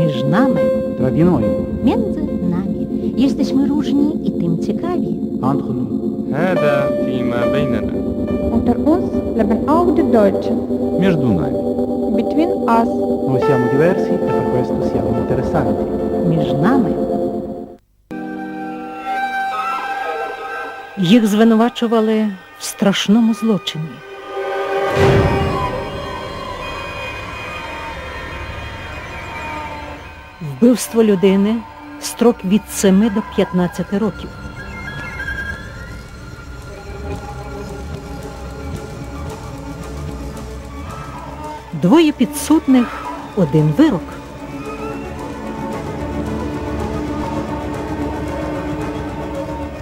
Між нами, tra di noi, między nami. Jesteśmy różni i tym ciekawi. entre nous. هذا فيما بيننا Unter uns leben auch die Deutschen. Между нами. Between us. Noi siamo diversi e per questo siamo interessanti. Між нами. Їх звинувачували в страшному злочині. Вбивство людини строк від 7 до 15 років. Двоє підсудних, один вирок.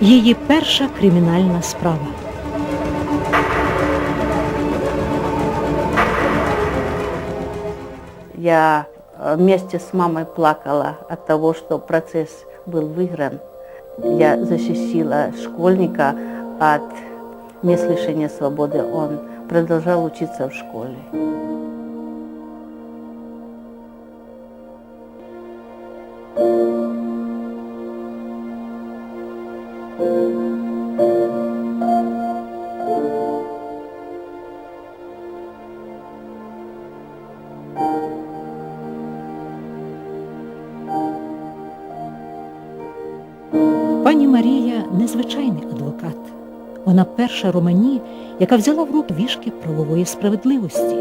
Її перша кримінальна справа. Я вместе с мамой плакала от того, что процесс был выигран. Я защитила школьника от неслышания свободы. Он продолжал учиться в школе. Пані Марія незвичайний адвокат. Вона перша романі, яка взяла в руки вішки правової справедливості,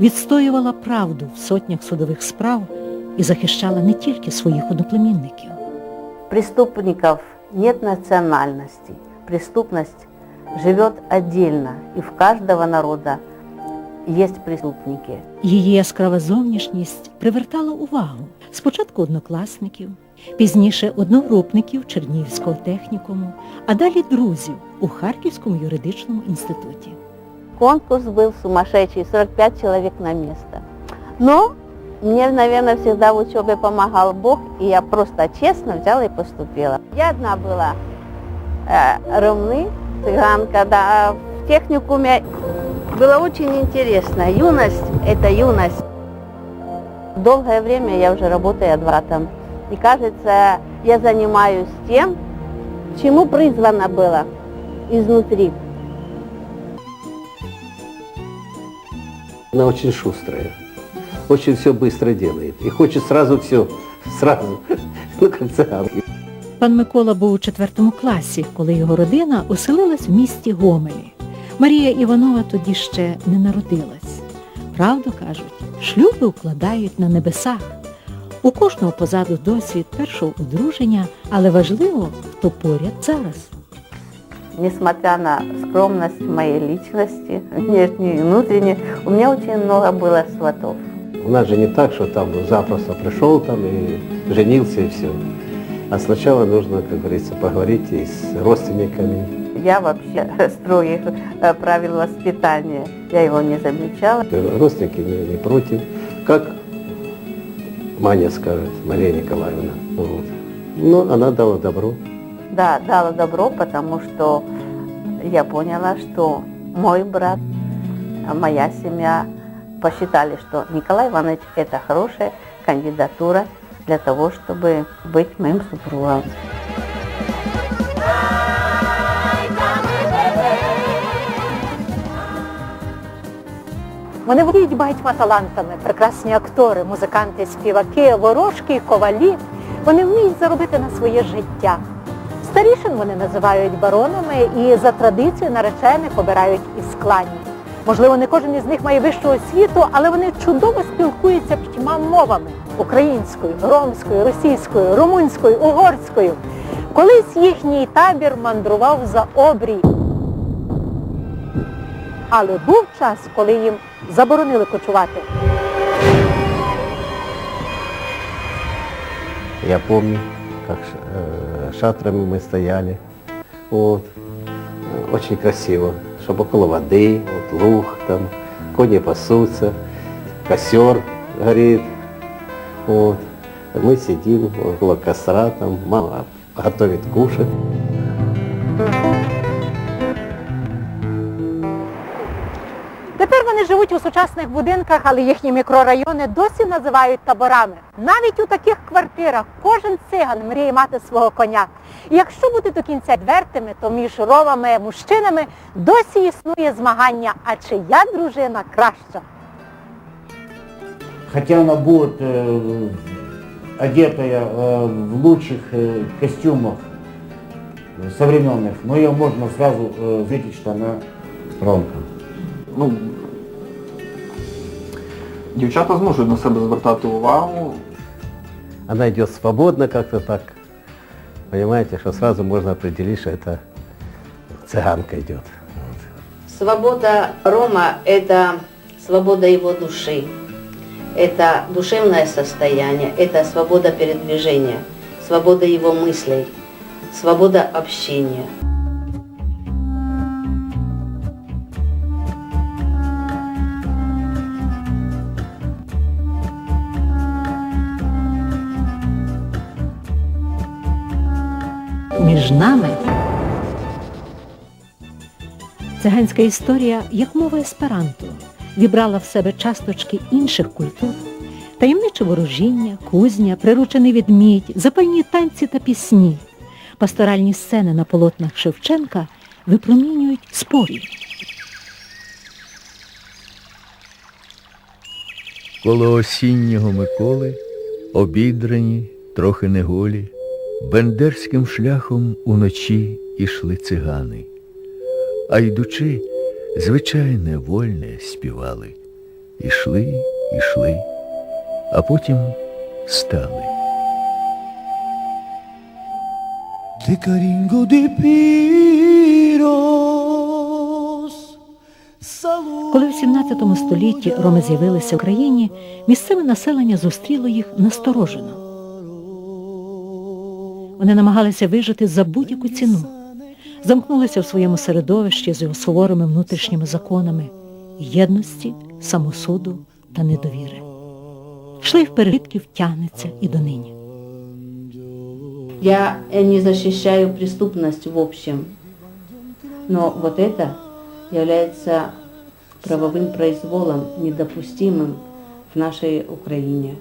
відстоювала правду в сотнях судових справ і захищала не тільки своїх одноплемінників. Преступников нет национальности. Преступность живет отдельно, и в каждого народа есть преступники. Її яскрава зовнішність привертала увагу спочатку однокласників, пізніше одногрупників Чернігівського технікуму, а далі друзів у Харківському юридичному інституті. Конкурс был сумасшедший, 45 человек на место. Но мне, наверное, всегда в учебе помогал Бог, и я просто честно взяла и поступила. Я одна была э, ровны, цыганка, да, а в техникуме было очень интересно. Юность – это юность. Долгое время я уже работаю адвокатом. И кажется, я занимаюсь тем, чему призвана была изнутри. Она очень шустрая, очень все быстро делает и хочет сразу все, сразу, ну как цыганки. Пан Микола був у четвертому класі, коли його родина оселилась в місті Гомелі. Марія Іванова тоді ще не народилась. Правду кажуть, шлюби укладають на небесах. У кожного позаду досвід першого одруження, але важливо, хто поряд зараз. Несмотря на скромность моей личности, внешней и внутренней, у меня очень много было сватов. У нас же не так, что там запросто пришел там и женился и все. А сначала нужно, как говорится, поговорить и с родственниками. Я вообще строгих э, правил воспитания, я его не замечала. Родственники не, не против. Как Маня скажет, Мария Николаевна. Вот. Но она дала добро. Да, дала добро, потому что я поняла, что мой брат, а моя семья посчитали, что Николай Иванович это хорошая кандидатура для того, чтобы быть моим супругом. Вони володіють багатьма талантами, прекрасні актори, музиканти, співаки, ворожки, ковалі. Вони вміють заробити на своє життя. Старішин вони називають баронами і за традицією наречених обирають із кланів. Можливо, не кожен із них має вищу освіту, але вони чудово спілкуються п'ятьма мовами українською, ромською, російською, румунською, угорською. Колись їхній табір мандрував за обрій. Але був час, коли їм заборонили кочувати. Я помню, как ш- э, шатрами мы стояли. Вот. Э, Очень красиво. Чтобы около воды, вот луг там, кони пасутся, костер горит. Вот. Мы сидим около костра, там мама готовит кушать. живуть живуть у сучасних будинках, але їхні мікрорайони досі називають таборами. Навіть у таких квартирах кожен циган мріє мати свого коня. І якщо бути до кінця відвертими, то між ромами, мужчинами досі існує змагання, а чия дружина краща. хотя она будет э, одетая э, в лучших э, костюмах современных, но ее можно сразу э, видеть, что она ромка. Ну, дівчата зможуть на себе звертати увагу. Она идет свободно как-то так. Понимаете, что сразу можно определить, что это цыганка идет. Свобода Рома – это свобода его души, это душевное состояние, это свобода передвижения, свобода его мыслей, свобода общения. Між нами циганська історія, як мова есперанто, вібрала в себе часточки інших культур, таємниче ворожіння, кузня, приручений відмідь, запальні танці та пісні. Пасторальні сцени на полотнах Шевченка випромінюють спорі. Коло осіннього Миколи, обідрані, трохи неголі, бендерським шляхом уночі ішли цигани. А йдучи, звичайне вольне співали. Ішли, ішли, а потім стали. Коли в 17 столітті роми з'явилися в країні, місцеве населення зустріло їх насторожено. Вони намагалися вижити за будь-яку ціну, замкнулися в своєму середовищі з його суворими внутрішніми законами єдності, самосуду та недовіри. Шлейф перелітків тягнеться і донині. Я э, не защищаю преступность в общем, но вот это является правовым произволом, недопустимым в нашей Украине.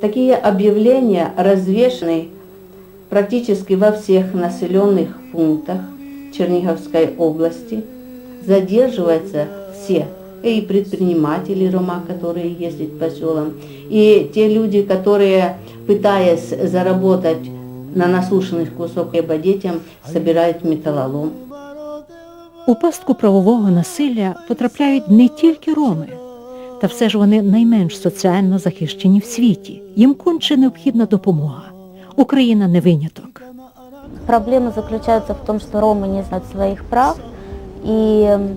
Такие объявления развешаны практически во всех населенных пунктах Черниговской области. Задерживаются все, и предприниматели Рома, которые ездят по селам, и те люди, которые, пытаясь заработать на насушенных кусок хлеба детям, собирают металлолом. У пастку правового насилля потрапляють не тільки роми, та все ж вони найменш соціально захищені в світі. Їм конче необхідна допомога. Україна не виняток. Проблема заключается в том, что ромы не знают своих прав, и м,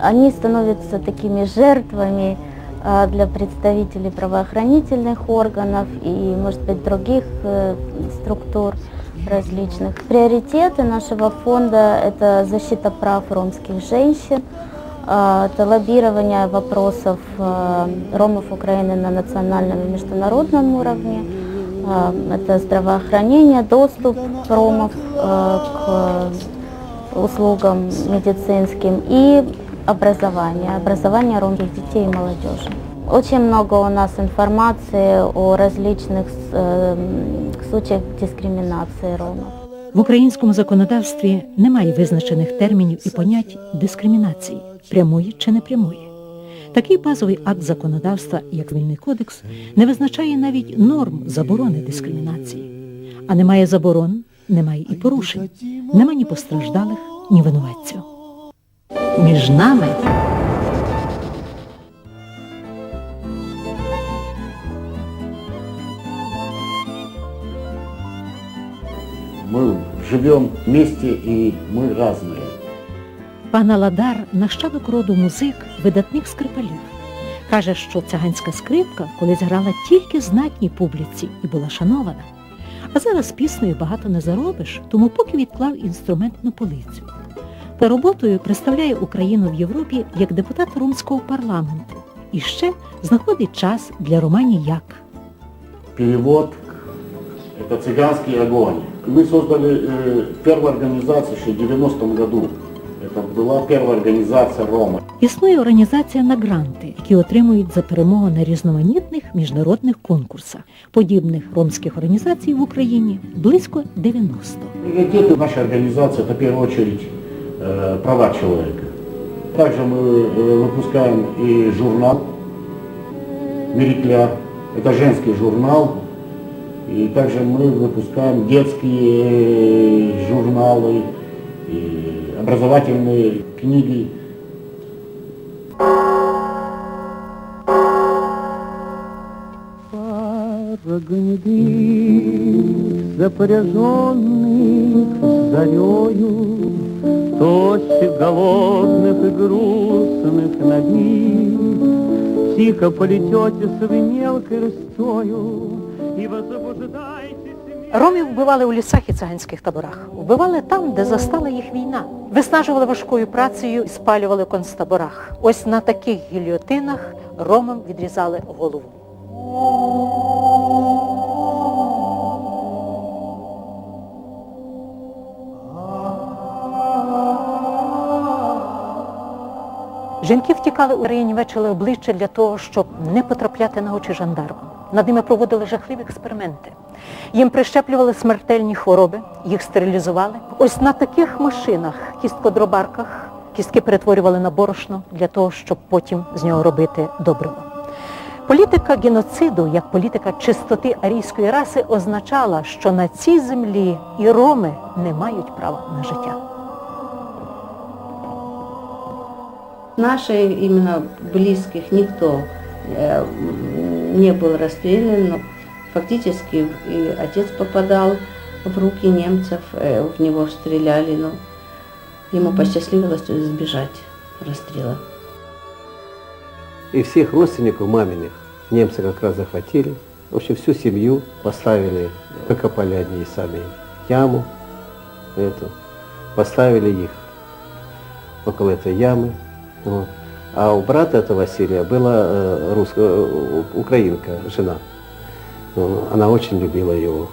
они становятся такими жертвами а, для представителей правоохранительных органов и, может быть, других э, структур различных. Приоритеты нашего фонда – это защита прав ромских женщин, а, это лоббирование вопросов э, ромов Украины на национальном и международном уровне, а, это здравоохранение, доступ ромов э, к услугам медицинским и образование, образование ромских детей и молодежи. Очень много у нас информации о различных э, случаях дискриминации ромов. В українському законодавстві немає визначених термінів і понять дискримінації, прямої чи непрямої. Такий базовий акт законодавства, як Вільний кодекс, не визначає навіть норм заборони дискримінації. А немає заборон, немає і порушень, нема ні постраждалих, ні винуватців. Між нами Мы живем вместе и мы разные. Пан Аладар – нащадок роду музик, видатних скрипалів. Каже, що циганська скрипка колись грала тільки знатній публіці і була шанована. А зараз піснею багато не заробиш, тому поки відклав інструмент на полицю. Та роботою представляє Україну в Європі як депутат Ромського парламенту. І ще знаходить час для романі як. Перевод – это цыганский огонь. Мы создали э, первую организацию еще в 90-м году. Это была первая организация Рома. Існує організація на гранти, які отримують за перемогу на різноманітних міжнародних конкурсах. Подібних ромських організацій в Україні близько 90. Приоритеты нашей организации это в первую очередь э, права человека. Также мы э, выпускаем и журнал Мерикля, это женский журнал. И также мы выпускаем детские журналы, И образовательные книги. запряженных зарею, Тощих, голодных и грустных ноги, Тихо полетете с мелкой рстою и возбуждайтесь Ромів вбивали у лісах і циганських таборах. Вбивали там, де застала їх війна. Виснажували важкою працею і спалювали в концтаборах. Ось на таких гільйотинах ромам відрізали голову. Жінки втікали у районі вечили обличчя для того, щоб не потрапляти на очі жандармам. Над ними проводили жахливі експерименти. Їм прищеплювали смертельні хвороби, їх стерилізували. Ось на таких машинах, кісткодробарках, кістки перетворювали на борошно для того, щоб потім з нього робити добриво. Політика геноциду, як політика чистоти арійської раси, означала, що на цій землі і роми не мають права на життя. Наших именно близких никто э, не был расстрелян, но фактически и отец попадал в руки немцев, э, в него стреляли, но ему посчастливилось избежать расстрела. И всех родственников маминых немцы как раз захватили. В общем, всю семью поставили, выкопали они сами яму эту, поставили их около этой ямы. Вот. А у брата этого Василия была э, русская, э, украинка, жена. Ну, Она очень любила его.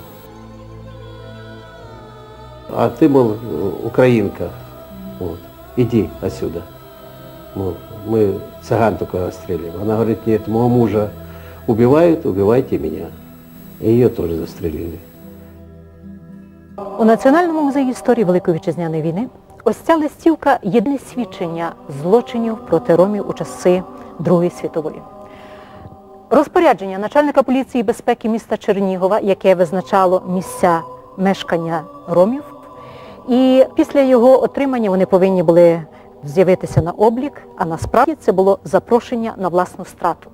А ты, мол, э, украинка, вот, иди отсюда. Вот, мы цыган только расстреливаем. Она говорит, нет, моего мужа убивают, убивайте меня. И ее тоже застрелили. У Національному музеї історії Великої Вітчизняної війни ось ця листівка єдине свідчення злочинів проти ромів у часи Другої світової. Розпорядження начальника поліції безпеки міста Чернігова, яке визначало місця мешкання ромів, і після його отримання вони повинні були з'явитися на облік, а насправді це було запрошення на власну страту.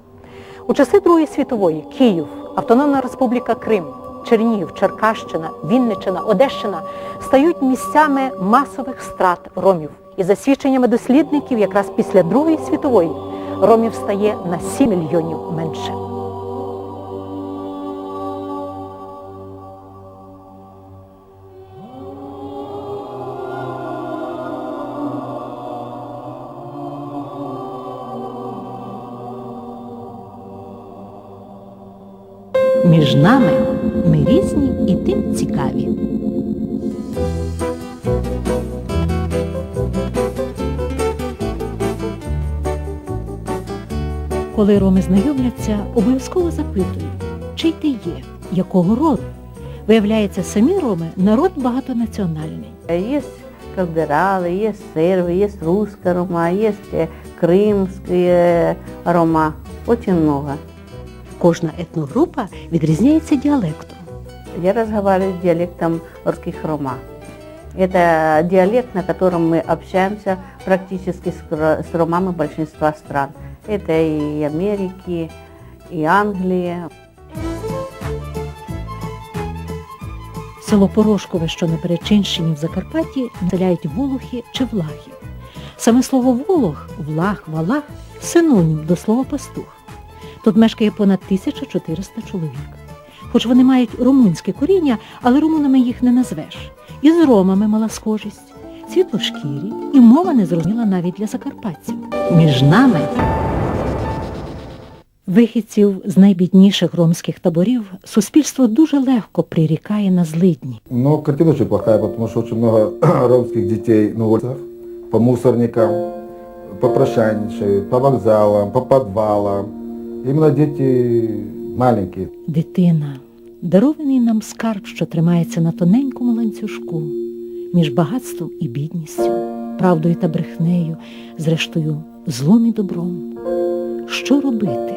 У часи Другої світової Київ, Автономна Республіка Крим, Чернігів, Черкащина, Вінниччина, Одещина стають місцями масових страт ромів. І за свідченнями дослідників, якраз після Другої світової ромів стає на 7 мільйонів менше. Між нами Коли роми знайомляться, обов'язково запитують, чий ти є, якого роду. Виявляється, самі роми народ багатонаціональний. Есть калдералы, есть сербы, есть русская рома, есть э, крымские рома. Очень много. Кожна етногрупа відрізняється діалектом. Я разговариваю диалектом русских рома. Это диалект, на котором мы общаемся практически с, ро- с ромами большинства стран. Это и Америки, и Англии. Село Порошкове, що на Перечинщині в Закарпатті, населяють волохи чи влахи. Саме слово волох, влах, валах синонім до слова пастух. Тут мешкає понад 1400 чоловік. Хоч вони мають румунське коріння, але румунами їх не назвеш. І з ромами мала схожість, світлошкірі, і мова не зрозуміла навіть для закарпатців. Між нами вихідців з найбідніших ромських таборів суспільство дуже легко прирікає на злидні. Но картина очень плохая, потому что очень много ромских детей на улицах. по мусорникам, попрошайничают, по вокзалам, по подвалам. Именно дети маленькие. Дитина дарований нам скарб, що тримається на тоненькому ланцюжку між багатством і бідністю, правдою та брехнею, зрештою, злом і добром. Що робити,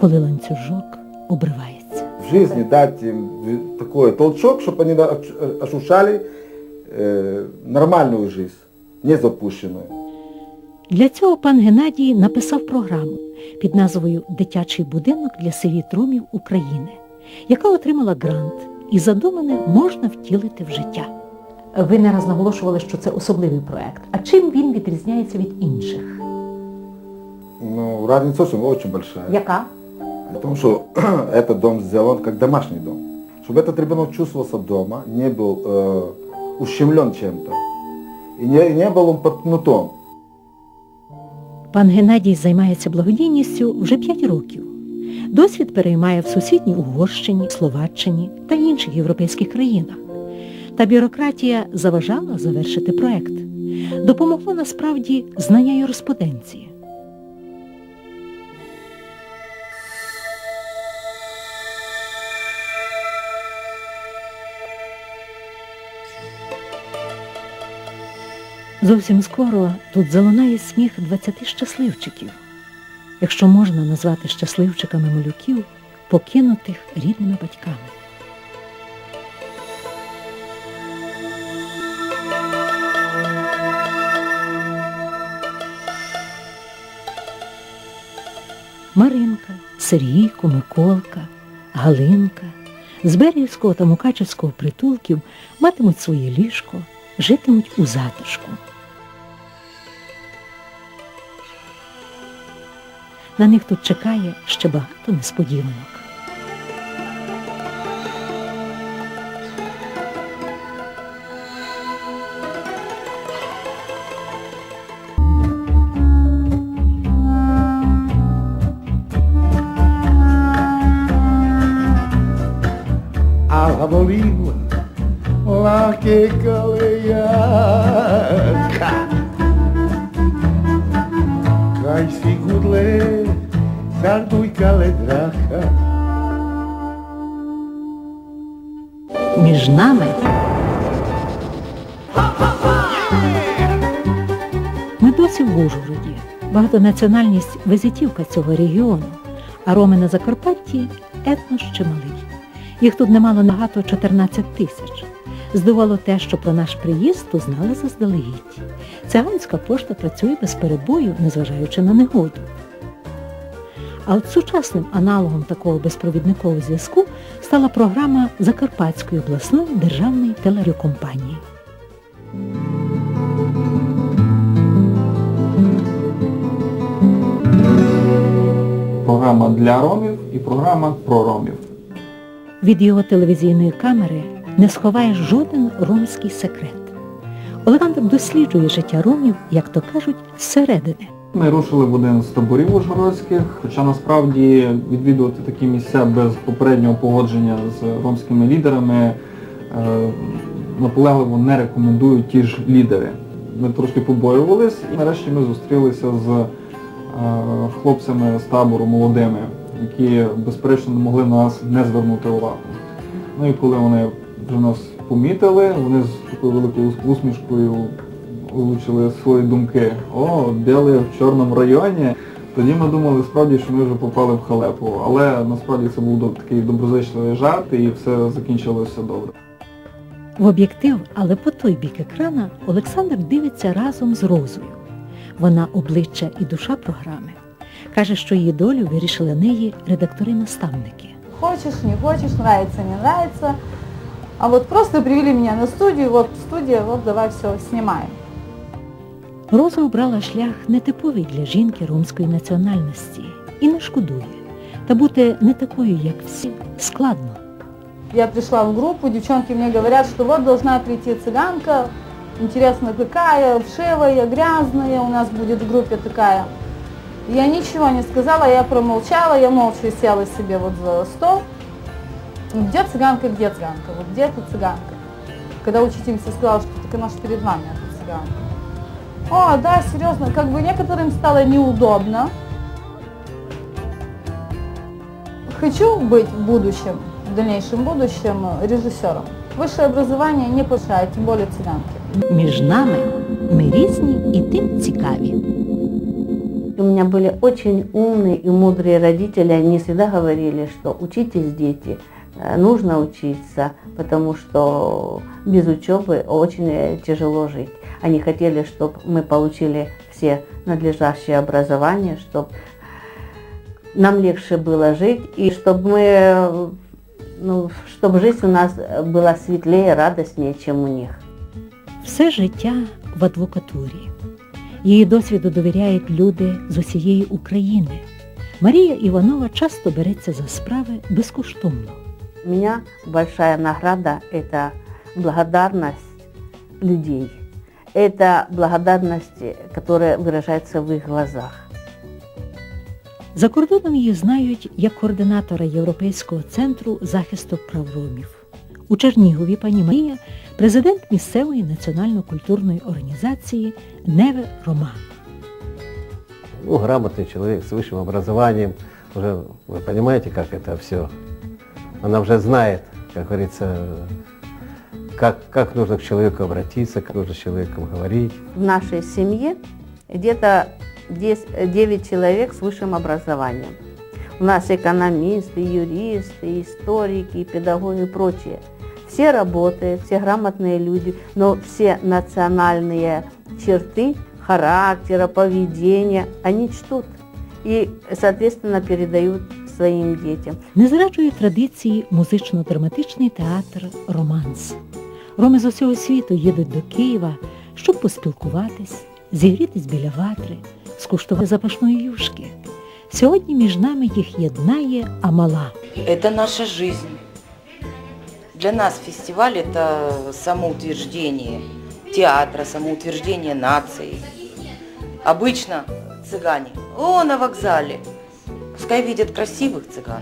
коли ланцюжок обривається? В жизни дать им такой толчок, чтобы они на- ощущали э, нормальную не запущенную. Для цього пан Геннадій написав програму під назвою Дитячий будинок для сиріт Ромів України, яка отримала грант і задумане можна втілити в життя. Ви не раз наголошували, що це особливий проект. А чим він відрізняється від інших? Ну, разница очень, очень большая. Яка? В том, что этот дом сделан как домашний дом. Чтобы этот ребенок чувствовался дома, не был э, ущемлен чем-то. И не, не был он под кнутом. Пан Геннадій займається благодійністю вже 5 років. Досвід переймає в сусідній Угорщині, Словаччині та інших європейських країнах. Та бюрократія заважала завершити проект. Допомогло насправді знання юриспруденції. Зовсім скоро тут залунає сміх 20 щасливчиків, якщо можна назвати щасливчиками малюків, покинутих рідними батьками. Маринка, Сергійко, Миколка, Галинка з Берівського та Мукачевського притулків матимуть своє ліжко, житимуть у затишку. На них тут чекає ще багато несподіванок. Kale dracha Між нами ми досі в Ужгороді. Багатонаціональність визитівка цього регіону, а роми на Закарпатті етнос чималий. Їх тут немало нагато 14 тисяч. Здивувало те, що про наш приїзд то знали заздалегідь. Циганська пошта працює без перебою, незважаючи на негоду. А от сучасним аналогом такого безпровідникового зв'язку стала програма Закарпатської обласної державної телерадіокомпанії. Програма для ромів і програма про ромів. Від його телевізійної камери не сховає жоден ромський секрет. Олександр досліджує життя ромів, як то кажуть, зсередини. Ми рушили в один з таборів ужгородських, хоча насправді відвідувати такі місця без попереднього погодження з ромськими лідерами е, наполегливо не рекомендують ті ж лідери. Ми трошки побоювались і нарешті ми зустрілися з е, хлопцями з табору молодими, які безперечно не могли на нас не звернути увагу. Ну і коли вони вже нас помітили, вони з такою великою усмішкою озвучили свої думки. О, біли в чорному районі. Тоді ми думали справді, що ми вже попали в халепу. Але насправді це був такий доброзичливий жарт і все закінчилося добре. В об'єктив, але по той бік екрана Олександр дивиться разом з Розою. Вона обличчя і душа програми. Каже, що її долю вирішили неї редактори-наставники. Хочешь, не хочешь, нравится, не нравится. А вот просто привели меня на студию, вот студия, вот давай все, снимаем. Роза обрала шлях нетиповий для жінки ромської національності і не шкодує. Та бути не такою, як всі, складно. Я пришла в группу, девчонки мне говорят, что вот должна прийти цыганка, интересно какая, вшивая, грязная, у нас будет в группе такая. Я ничего не сказала, я промолчала, я молча села себе вот за стол. Где цыганка, где цыганка, вот где эта цыганка? Когда учительница сказала, что так она же перед вами, эта цыганка. О, да, серьезно, как бы некоторым стало неудобно. Хочу быть в будущем, в дальнейшем будущем режиссером. Высшее образование не повышает, тем более цыганки. Між нами ми різні і тим цікаві. У меня были очень умные и мудрые родители, они всегда говорили, что учитесь, дети, э, нужно учиться, потому что без учебы очень э, тяжело жить. Они хотели, чтобы мы получили все надлежащее образование, чтобы нам легче было жить, и чтобы мы, э, ну, чтобы жизнь у нас была светлее, радостнее, чем у них. Все життя в адвокатурі. Її досвіду довіряють люди з усієї України. Марія Іванова часто береться за справи безкоштовно. У меня большая награда – это благодарность людей. Это благодарность, которая выражается в их глазах. За кордоном її знають як координатора Європейського центру захисту прав ромів. У Чернігові пані Марія – президент місцевої національно-культурної організації Неве Рома. Ну, грамотный человек с высшим образованием, уже вы понимаете, как это все. Она уже знает, как говорится, как, как нужно к человеку обратиться, как нужно с человеком говорить. В нашей семье где-то 10 9 человек с высшим образованием. У нас экономисты, юристы, историки, педагоги и прочее. Все работают, все грамотные люди, но все национальные черты характера, поведения, они чтут и, соответственно, передают своим детям. Не зраджує традиції музично-драматичний театр Романс. Роми з усього світу їдуть до Києва, щоб поспілкуватись, зігрітись біля ватри, скуштувати запашної юшки. Сьогодні між нами їх єднає Амала. Это наша жизнь. Для нас фестиваль – это самоутверждение театра, самоутверждение нации. Обычно цыгане, о, на вокзале, пускай видят красивых цыган.